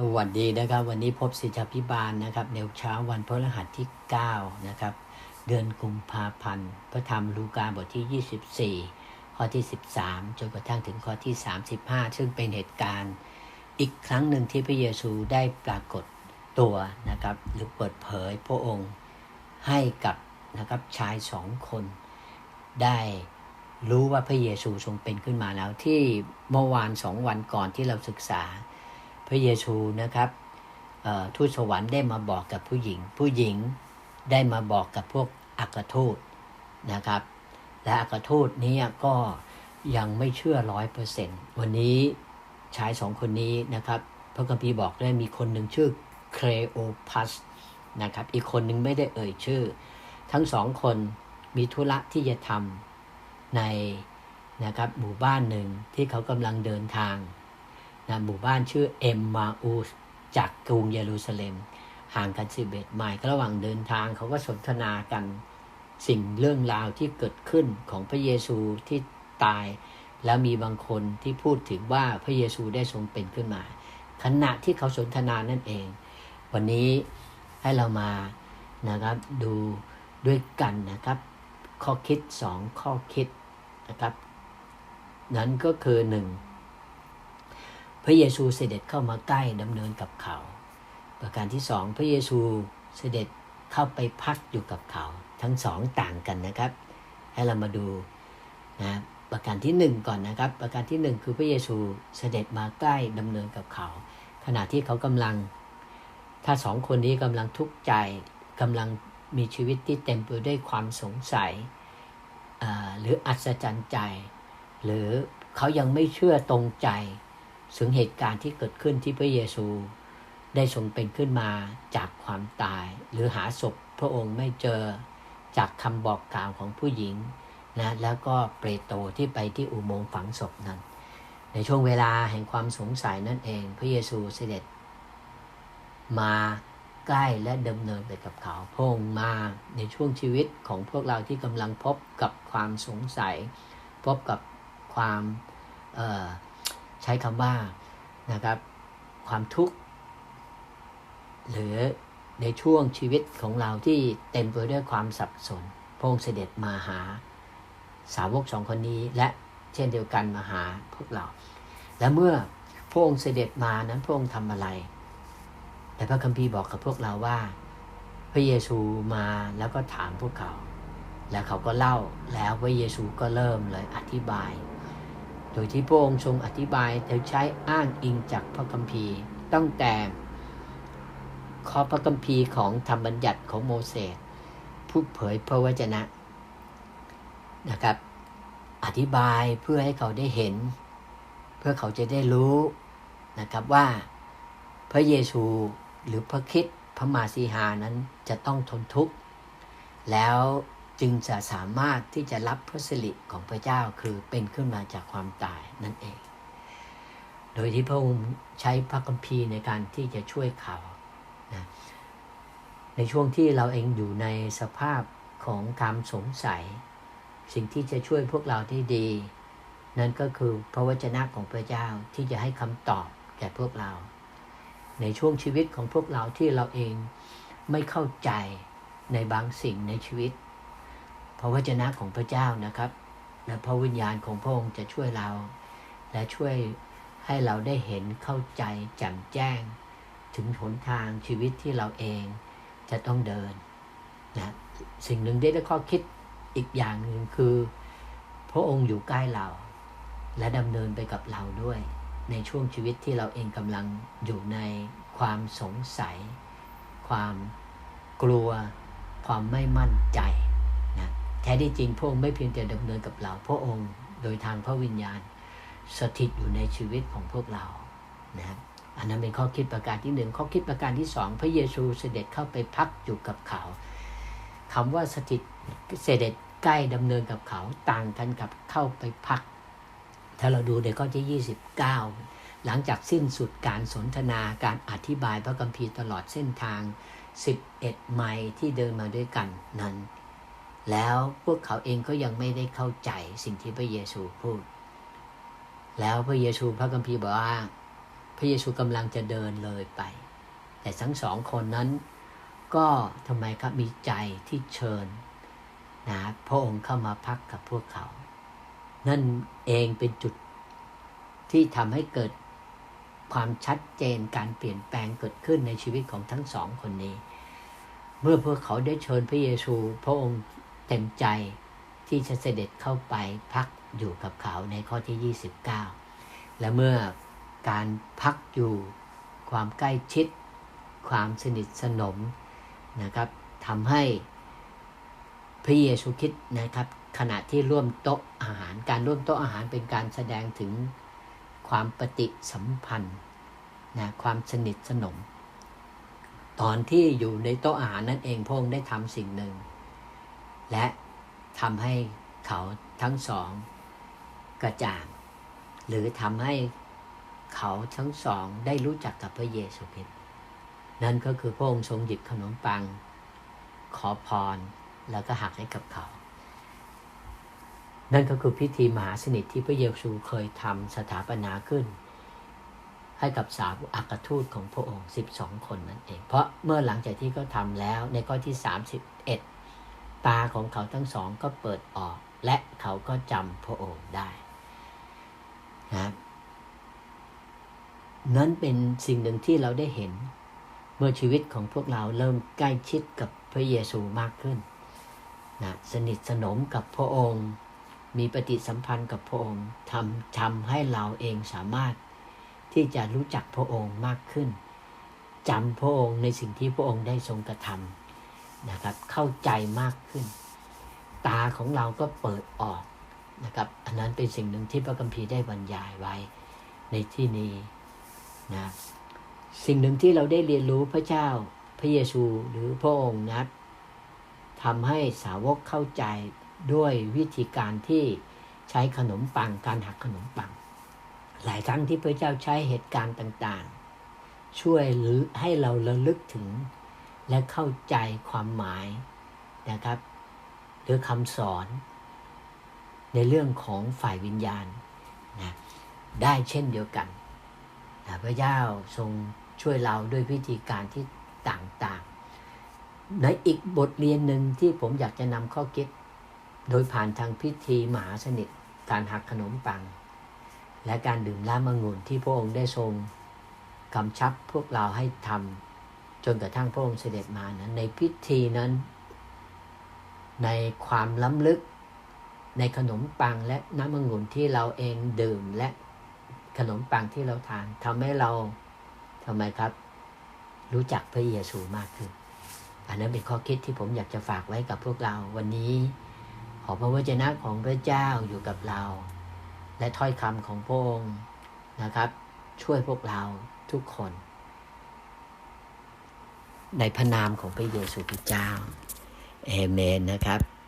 สวัสดีนะครับ วันนี้พบสิทธพิบาลนะครับในเช้าวันพฤหัสที่ 9 นะครับ เดือนกุมภาพันธ์พระธรรมลูกาบทที่ 24 ข้อที่ 13 จนกระทั่งถึงข้อที่ 35 ซึ่งเป็นเหตุการณ์อีกครั้งหนึ่งที่พระเยซูได้ปรากฏตัวนะครับ หรือเปิดเผยพระองค์ให้กับนะครับชายสองคน ได้รู้ว่าพระเยซูทรงเป็นขึ้นมาแล้วที่เมื่อวานสองวันก่อนที่เราศึกษา พระเยซูนะครับทูตสวรรค์ได้มาบอกกับผู้หญิง ผู้หญิงได้มาบอกกับพวกอัครทูตนะครับ และอัครทูตนี้ก็ยังไม่เชื่อร้อยเปอร์เซนต์วันนี้ชายสองคนนี้นะครับ พระคัมภีร์บอกได้มีคนหนึ่งชื่อเครโอพัสนะครับ อีกคนหนึ่งไม่ได้เอ่ยชื่อ ทั้งสองคนมีธุระที่จะทำในนะครับหมู่บ้านหนึ่งที่เขากำลังเดินทาง นะหมู่บ้านชื่อเอ็มมาอูสจากกรุงเยรูซาเล็ม ห่างกันสิบเอ็ดไมล์ระหว่างเดินทางเขาก็สนทนากันสิ่งเรื่องราวที่เกิดขึ้นของพระเยซูที่ตาย แล้วมีบางคนที่พูดถึงว่าพระเยซูได้ทรงเป็นขึ้นมา ขณะที่เขาสนทนานั่นเอง วันนี้ให้เรามานะครับดูด้วยกันนะครับ ข้อคิดสองข้อคิดนะครับ นั้นก็คือหนึ่ง ระเยซูเสด็จเข้ามาใกล้ดำเนินกับเขา ประการที่สองพระเยซูเสด็จเข้าไปพักอยู่กับเขา ทั้งสองต่างกันนะครับ ให้เรามาดูนะประการที่หนึ่งก่อนนะครับ ประการที่หนึ่งคือพระเยซูเสด็จมาใกล้ดำเนินกับเขา ขณะที่เขากำลัง ถ้าสองคนนี้กำลังทุกข์ใจกำลังมีชีวิตที่เต็มไปด้วยความสงสัยหรืออัศจรรย์ใจ หรือเขายังไม่เชื่อตรงใจ ถึงเหตุการณ์ที่เกิดขึ้นที่พระเยซู ได้ทรงเป็นขึ้นมาจากความตาย หรือหาศพพระองค์ไม่เจอจากคำบอกกล่าวของผู้หญิงนะแล้วก็เปรโตที่ไปที่อุโมงค์ฝังศพนั้น ในช่วงเวลาแห่งความสงสัยนั่นเอง พระเยซูเสด็จ มาใกล้และดำเนินไปกับเขาพระองค์มาในช่วงชีวิตของพวกเราที่กำลังพบกับความสงสัย พบกับความ ใช้คำว่านะครับ ความทุกข์ หรือในช่วงชีวิตของเราที่เต็มไปด้วยความสับสนพระองค์เสด็จมาหาสาวกสองคนนี้ และเช่นเดียวกันมาหาพวกเรา และเมื่อพระองค์เสด็จมานั้นพระองค์ทำอะไร แต่พระคัมภีร์บอกกับพวกเราว่า พระเยซูมาแล้วก็ถามพวกเขา แล้วเขาก็เล่าแล้วพระเยซูก็เริ่มเลยอธิบาย ยที่พระองค์ทรงอธิบายโดยใช้อ้างอิงจากพระคัมภีร์ ตั้งแต่ข้อพระคัมภีร์ของธรรมบัญญัติของโมเสสผู้เผยพระวจนะนะครับ อธิบายเพื่อให้เขาได้เห็น เพื่อเขาจะได้รู้นะครับว่าพระเยซูหรือพระคิดพระมาสีหานั้นจะต้องทนทุกข์แล้ว จึงจะสามารถที่จะรับพระสิริของพระเจ้าคือเป็นขึ้นมาจากความตายนั่นเอง โดยที่พระองค์ใช้พระคัมภีร์ในการที่จะช่วยเขานะในช่วงที่เราเองอยู่ในสภาพของความสงสัย สิ่งที่จะช่วยพวกเราที่ดี นั่นก็คือพระวจนะของพระเจ้าที่จะให้คำตอบแก่พวกเรา ในช่วงชีวิตของพวกเราที่เราเองไม่เข้าใจในบางสิ่งในชีวิต พระวจนะของพระเจ้านะครับและพระวิญญาณของพระองค์จะช่วยเรา และช่วยให้เราได้เห็นเข้าใจแจ่มแจ้ง ถึงหนทางชีวิตที่เราเองจะต้องเดินนะสิ่งหนึ่งได้ข้อคิดอีกอย่างหนึ่งคือ พระองค์อยู่ใกล้เรา และดำเนินไปกับเราด้วย ในช่วงชีวิตที่เราเองกำลังอยู่ในความสงสัย ความกลัว ความไม่มั่นใจ แท้ที่จริงพระองค์ไม่เพียงแต่ดำเนินกับเรา พระองค์โดยทางพระวิญญาณ สถิตอยู่ในชีวิตของพวกเรานะครับอันนั้นเป็นข้อคิดประการที่หนึ่งข้อคิดประการที่สองพระเยซูเสด็จเข้าไปพักอยู่กับเขาคำว่าสถิตเสด็จใกล้ดำเนินกับเขาต่างกันกับเข้าไปพัก ถ้าเราดูในข้อที่ 29 หลังจากสิ้นสุดการสนทนาการอธิบายพระคัมภีร์ตลอดเส้นทาง 11 ไมล์ที่เดินมาด้วยกันนั้น แล้วพวกเขาเองก็ยังไม่ได้เข้าใจสิ่งที่พระเยซูพูด แล้วพระเยซูพระคัมภีบอกว่า พระเยซูกำลังจะเดินเลยไป แต่ทั้งสองคนนั้นก็ทำไมครับมีใจที่เชิญนะพระองค์เข้ามาพักกับพวกเขา นั่นเองเป็นจุดที่ทำให้เกิดความชัดเจนการเปลี่ยนแปลงเกิดขึ้นในชีวิตของทั้งสองคนนี้ เมื่อพวกเขาได้เชิญพระเยซู พระองค์ เต็มใจที่จะเสด็จเข้าไปพักอยู่กับเขาในข้อที่ 29 และเมื่อการพักอยู่ความใกล้ชิด ความสนิทสนมนะครับทำให้พระเยซูคริดนะครับ ขณะที่ร่วมโต๊ะอาหารการร่วมโต๊ะอาหารเป็นการแสดงถึงความปฏิสัมพันธ์นะความสนิทสนม ตอนที่อยู่ในโต๊ะอาหารนั่นเองพระองค์ได้ทำสิ่งหนึ่ง และทำให้เขาทั้งสองกระจ่าง หรือทำให้เขาทั้งสองได้รู้จักกับพระเยซูคริสต์นั่นก็คือพระองค์ทรงหยิบขนมปัง ขอพรแล้วก็หักให้กับเขา นั่นก็คือพิธีมหาสนิทที่พระเยซูเคยทำสถาปนาขึ้น ให้กับสาวอักทูตของพระองค์ 12 คนนั่นเอง เพราะเมื่อหลังจากที่เขาทำแล้วในข้อที่ 31 ตาของเขาทั้งสองก็เปิดออก และเขาก็จำพระองค์ได้นะนั้นเป็นสิ่งหนึ่งที่เราได้เห็น เมื่อชีวิตของพวกเราเริ่มใกล้ชิดกับพระเยซูมากขึ้นนะสนิทสนมกับพระองค์ มีปฏิสัมพันธ์กับพระองค์ทำทำให้เราเองสามารถที่จะรู้จักพระองค์มากขึ้นจำพระองค์ในสิ่งที่พระองค์ได้ทรงกระทำ นะครับ เข้าใจมากขึ้น ตาของเราก็เปิดออกนะครับ อันนั้นเป็นสิ่งหนึ่งที่พระคัมภีร์ได้บรรยายไว้ในที่นี้นะสิ่งหนึ่งที่เราได้เรียนรู้พระเจ้าพระเยซูหรือพระองค์นะทำให้สาวกเข้าใจด้วยวิธีการที่ใช้ขนมปังการหักขนมปัง หลายครั้งที่พระเจ้าใช้เหตุการณ์ต่างๆ ช่วยหรือให้เราระลึกถึง และเข้าใจความหมายนะครับ หรือคำสอน ในเรื่องของฝ่ายวิญญาณนะได้เช่นเดียวกันนะพระเจ้าทรงช่วยเราด้วยวิธีการที่ต่างๆ ในอีกบทเรียนหนึ่งที่ผมอยากจะนำข้อคิด โดยผ่านทางพิธีมหาสนิท การหักขนมปัง และการดื่มน้ำมะงุ่นที่พระองค์ได้ทรงกำชับพวกเราให้ทำ จนกระทั่งพระองค์เสด็จมานะในพิธีนั้น ในความล้ำลึก ในขนมปังและน้ำมะงุ่นที่เราเองดื่มและขนมปังที่เราทานทำให้เราทำไมครับ รู้จักพระเยซูมากขึ้น อันนั้นเป็นข้อคิดที่ผมอยากจะฝากไว้กับพวกเราวันนี้ ขอพระวจนะของพระเจ้าอยู่กับเรา และถ้อยคำของพระองค์นะครับ ช่วยพวกเราทุกคน ในพระนามของพระเยซูคริสต์เจ้าเอเมนนะครับ